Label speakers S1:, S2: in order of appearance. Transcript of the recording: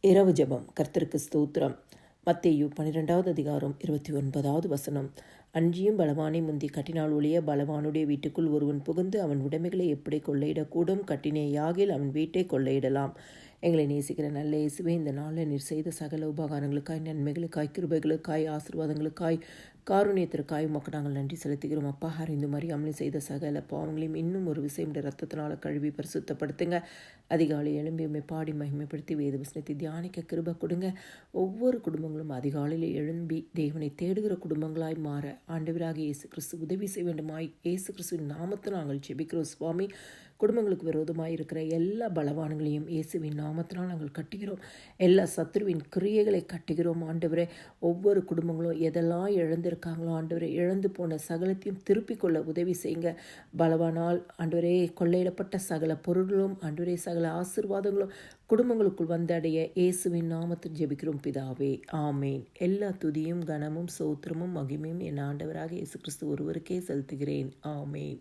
S1: இரவு ஜெபம். கர்த்தருக்கு ஸ்தோத்திரம். மத்தேயு பன்னிரெண்டாவது அதிகாரம் இருபத்தி ஒன்பதாவது வசனம். அன்றியும் பலவானை முந்தி கட்டினால் ஒழிய பலவானுடைய வீட்டுக்குள் ஒருவன் புகுந்து அவன் உடைமைகளை எப்படி கொள்ளையிடக்கூடும்? கட்டினே யாகில் அவன் வீட்டை கொள்ளையிடலாம். எங்களை நேசிக்கிற நல்ல இயேசுவே இந்த நாளில் நீர் செய்த சகல உபகாரங்களுக்காய் நன்மைகளுக்காய் கிருபைகளுக்காய் ஆசீர்வாதங்களுக்காய் காருணியத்திற்காய் உமக்கு நாங்கள் நன்றி செலுத்துகிறோம். அப்பா அறிந்து அறியாமலும் செய்த சகல பாவங்களையும் இன்னும் ஒரு விஷயம் ரத்தத்தினால் கழுவி பரிசுத்தப்படுத்துங்க. அதிகாலை எழும்பி உண்மை பாடி மகிமைப்படுத்தி வேத வசனத்தை தியானிக்க கிருப கொடுங்க. ஒவ்வொரு குடும்பங்களும் அதிகாலையில் எழும்பி தேவனை தேடுகிற குடும்பங்களாய் மாற ஆண்டவராக இயேசு கிறிஸ்து உதவி செய்ய வேண்டுமாய். இயேசு கிறிஸ்துவின் நாமத்தை நாங்கள் ஜெபிக்கிறோம். சுவாமி குடும்பங்களுக்கு விரோதமாக இருக்கிற எல்லா பலவான்களையும் இயேசுவின் நாமத்தினால் நாங்கள் கட்டுகிறோம். எல்லா சத்ருவின் கிரியைகளை கட்டுகிறோம். ஆண்டவரே ஒவ்வொரு குடும்பங்களும் எதெல்லாம் இருக்காங்களோ ஆண்டவரே இழந்து போன சகலத்தையும் திருப்பி கொள்ள உதவி செய்யுங்க. பலவானால் ஆண்டவரே கொள்ளையிடப்பட்ட சகல பொருள்களும் ஆண்டவரே சகல ஆசிர்வாதங்களும் குடும்பங்களுக்குள் வந்தடைய இயேசுவின் நாமத்தில் ஜெபிக்கிறோம் பிதாவே. ஆமேன். எல்லா துதியும் கனமும் சோத்திரமும் மகிமையும் என் ஆண்டவராக இயேசு கிறிஸ்து ஒருவருக்கே செலுத்துகிறேன். ஆமேன்.